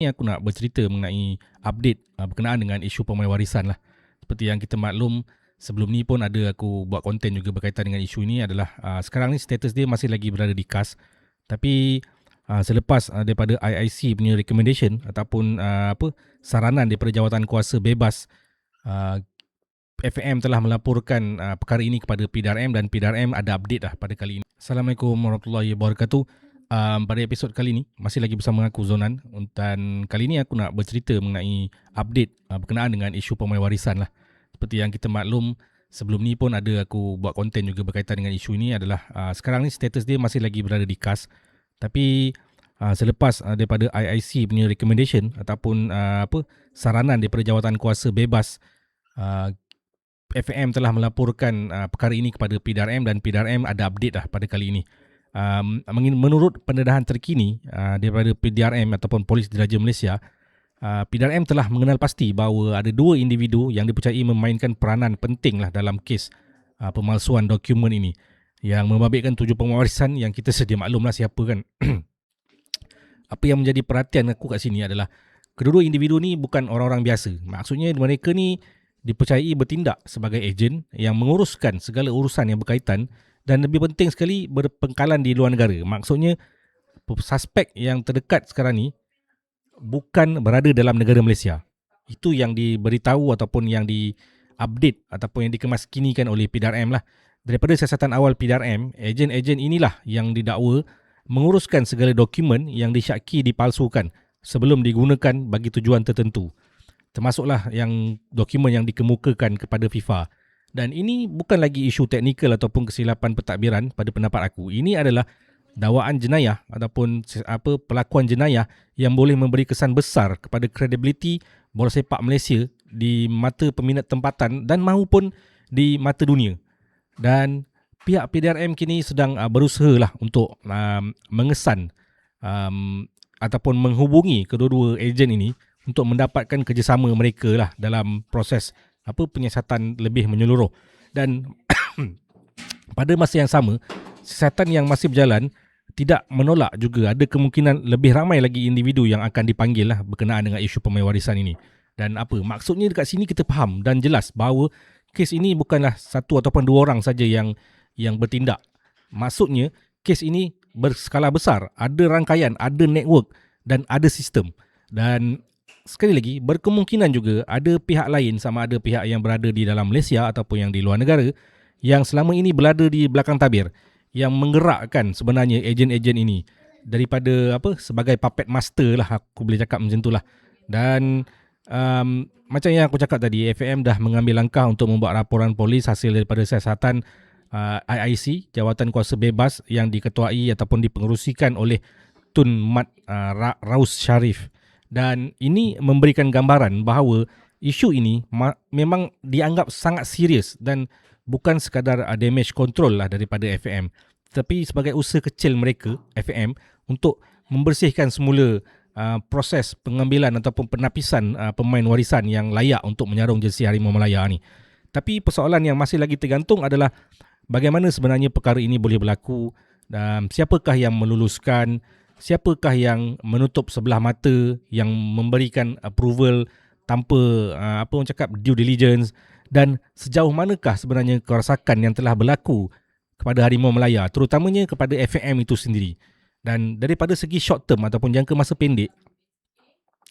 Ini aku nak bercerita mengenai update uh, berkenaan dengan isu pemain warisan lah. Seperti yang kita maklum, sebelum ni pun ada aku buat konten juga berkaitan dengan isu ini adalah uh, sekarang ni status dia masih lagi berada di KAS. Tapi uh, selepas daripada IIC punya recommendation ataupun apa saranan daripada jawatan kuasa bebas FAM telah melaporkan perkara ini kepada PDRM dan PDRM ada update dah pada kali ini. Assalamualaikum warahmatullahi wabarakatuh um, pada episod kali ni masih lagi bersama aku Zonan. Dan kali ni aku nak bercerita mengenai update uh, berkenaan dengan isu pemain warisan lah. Seperti yang kita maklum sebelum ni pun ada aku buat konten juga berkaitan dengan isu ini adalah uh, sekarang ni status dia masih lagi berada di KAS tapi uh, selepas uh, daripada IIC punya recommendation ataupun uh, apa saranan daripada jawatan kuasa bebas uh, FAM telah melaporkan uh, perkara ini kepada PDRM dan PDRM ada update dah pada kali ini um, menurut pendedahan terkini uh, daripada PDRM ataupun Polis Diraja Malaysia, uh, PDRM telah mengenal pasti bahawa ada dua individu yang dipercayai memainkan peranan penting lah dalam kes uh, pemalsuan dokumen ini yang membabitkan tujuh pemawarisan yang kita sedia maklumlah siapa kan. Apa yang menjadi perhatian aku kat sini adalah kedua-dua individu ni bukan orang-orang biasa. Maksudnya mereka ni dipercayai bertindak sebagai ejen yang menguruskan segala urusan yang berkaitan dan lebih penting sekali berpengkalan di luar negara. Maksudnya suspek yang terdekat sekarang ni bukan berada dalam negara Malaysia. Itu yang diberitahu ataupun yang di-update ataupun yang dikemaskinikan oleh PDRM lah. Daripada siasatan awal PDRM, ejen-ejen inilah yang didakwa menguruskan segala dokumen yang disyaki dipalsukan sebelum digunakan bagi tujuan tertentu. Termasuklah yang dokumen yang dikemukakan kepada FIFA. Dan ini bukan lagi isu teknikal ataupun kesilapan pentadbiran pada pendapat aku. Ini adalah dakwaan jenayah ataupun apa pelakuan jenayah yang boleh memberi kesan besar kepada kredibiliti bola sepak Malaysia di mata peminat tempatan dan maupun di mata dunia. Dan pihak PDRM kini sedang uh, berusaha lah untuk um, mengesan um, ataupun menghubungi kedua-dua ejen ini untuk mendapatkan kerjasama mereka lah dalam proses apa penyiasatan lebih menyeluruh. Dan pada masa yang sama siasatan yang masih berjalan tidak menolak juga. Ada kemungkinan lebih ramai lagi individu yang akan dipanggil lah berkenaan dengan isu pemain warisan ini. Dan apa maksudnya dekat sini kita faham dan jelas bahawa kes ini bukanlah satu ataupun dua orang saja yang yang bertindak. Maksudnya kes ini berskala besar. Ada rangkaian ada network dan ada sistem. Dan sekali lagi berkemungkinan juga ada pihak lain sama ada pihak yang berada di dalam Malaysia ataupun yang di luar negara yang selama ini berada di belakang tabir yang menggerakkan sebenarnya ejen-ejen ini daripada apa sebagai puppet master lah aku boleh cakap macam itulah dan um, macam yang aku cakap tadi FAM dah mengambil langkah untuk membuat laporan polis hasil daripada siasatan uh, IIC jawatan kuasa bebas yang diketuai ataupun dipengerusikan oleh Tun Mat uh, Raus Sharif dan ini memberikan gambaran bahawa isu ini memang dianggap sangat serius dan bukan sekadar uh, damage control lah daripada FAM tapi sebagai usaha kecil mereka FAM untuk membersihkan semula uh, proses pengambilan ataupun penapisan uh, pemain warisan yang layak untuk menyarung jersey Harimau Malaya ni. Tapi persoalan yang masih lagi tergantung adalah bagaimana sebenarnya perkara ini boleh berlaku dan siapakah yang meluluskan siapakah yang menutup sebelah mata yang memberikan approval tanpa uh, apa orang cakap due diligence? Dan sejauh manakah sebenarnya kerosakan yang telah berlaku kepada Harimau Melaya terutamanya kepada FAM itu sendiri? Dan daripada segi short term ataupun jangka masa pendek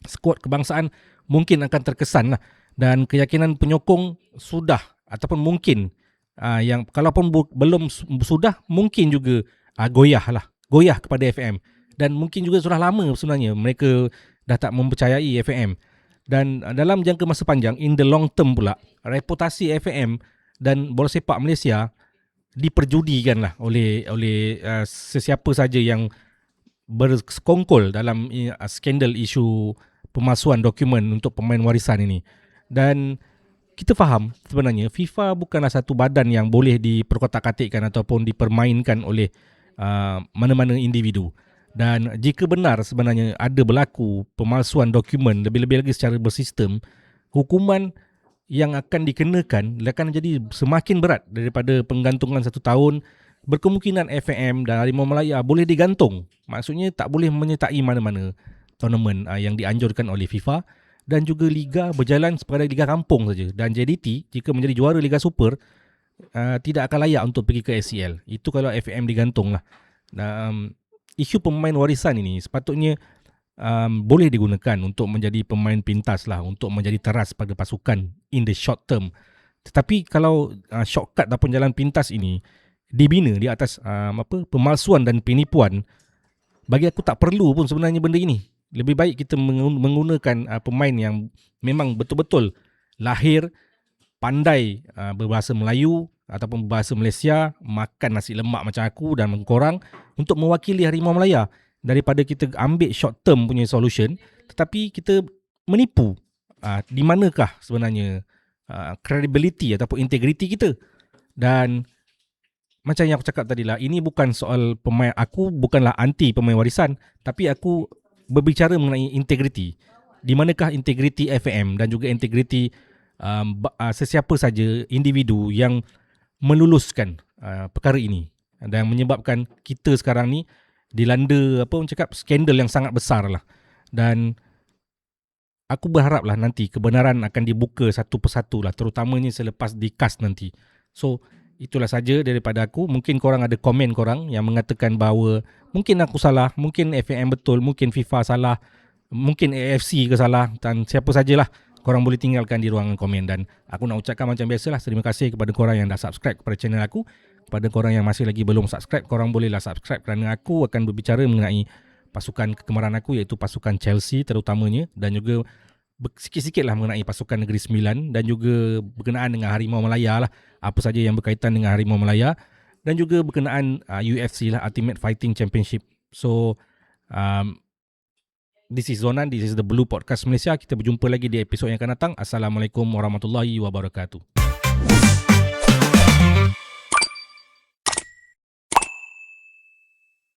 skuad kebangsaan mungkin akan terkesan lah. Dan keyakinan penyokong sudah ataupun mungkin uh, yang kalaupun bu- belum sudah mungkin juga uh, goyah lah. Goyah kepada FAM dan mungkin juga sudah lama sebenarnya. Mereka dah tak mempercayai FAM dan uh, dalam jangka masa panjang in the long term pula reputasi FAM dan bola sepak Malaysia diperjudikan lah oleh oleh uh, sesiapa saja yang bersekongkol dalam uh, skandal isu pemalsuan dokumen untuk pemain warisan ini. Dan kita faham sebenarnya FIFA bukanlah satu badan yang boleh diperkotak-katikkan ataupun dipermainkan oleh uh, mana-mana individu. Dan jika benar sebenarnya ada berlaku pemalsuan dokumen lebih-lebih lagi secara bersistem, hukuman yang akan dikenakan akan jadi semakin berat daripada penggantungan satu tahun. Berkemungkinan FAM dan Harimau Malaya boleh digantung. Maksudnya tak boleh menyertai mana-mana. tournament uh, yang dianjurkan oleh FIFA dan juga liga berjalan seperti liga kampung saja dan JDT jika menjadi juara Liga Super uh, tidak akan layak untuk pergi ke ACL. Itu kalau FAM digantung lah. Um, isu pemain warisan ini sepatutnya um, boleh digunakan untuk menjadi pemain pintas lah untuk menjadi teras pada pasukan in the short term. Tetapi kalau uh, shortcut ataupun jalan pintas ini dibina di atas um, apa pemalsuan dan penipuan bagi aku tak perlu pun sebenarnya benda ini lebih baik kita menggunakan uh, pemain yang memang betul-betul lahir pandai uh, berbahasa Melayu ataupun berbahasa Malaysia, makan nasi lemak macam aku dan korang untuk mewakili Harimau Melaya daripada kita ambil short term punya solution tetapi kita menipu uh, di manakah sebenarnya uh, credibility ataupun integrity kita dan macam yang aku cakap tadi lah ini bukan soal pemain aku bukanlah anti pemain warisan tapi aku berbicara mengenai integriti. Di manakah integriti FM dan juga integriti um, uh, sesiapa saja individu yang meluluskan uh, perkara ini dan menyebabkan kita sekarang ni dilanda apa orang cakap skandal yang sangat besar lah. Dan aku berharaplah nanti kebenaran akan dibuka satu persatu lah terutamanya selepas dikas nanti. So itulah saja daripada aku. Mungkin korang ada komen korang yang mengatakan bahawa mungkin aku salah, mungkin FAM betul, mungkin FIFA salah, mungkin AFC ke salah dan siapa sajalah korang boleh tinggalkan di ruangan komen dan aku nak ucapkan macam biasalah terima kasih kepada korang yang dah subscribe kepada channel aku. Kepada korang yang masih lagi belum subscribe, korang bolehlah subscribe kerana aku akan berbicara mengenai pasukan kegemaran aku iaitu pasukan Chelsea terutamanya dan juga sikit-sikit lah mengenai pasukan Negeri Sembilan dan juga berkenaan dengan Harimau Melaya lah. Apa saja yang berkaitan dengan Harimau Melaya dan juga berkenaan uh, UFC lah Ultimate Fighting Championship. So um, this is Zonan, this is the Blue Podcast Malaysia. Kita berjumpa lagi di episod yang akan datang. Assalamualaikum warahmatullahi wabarakatuh.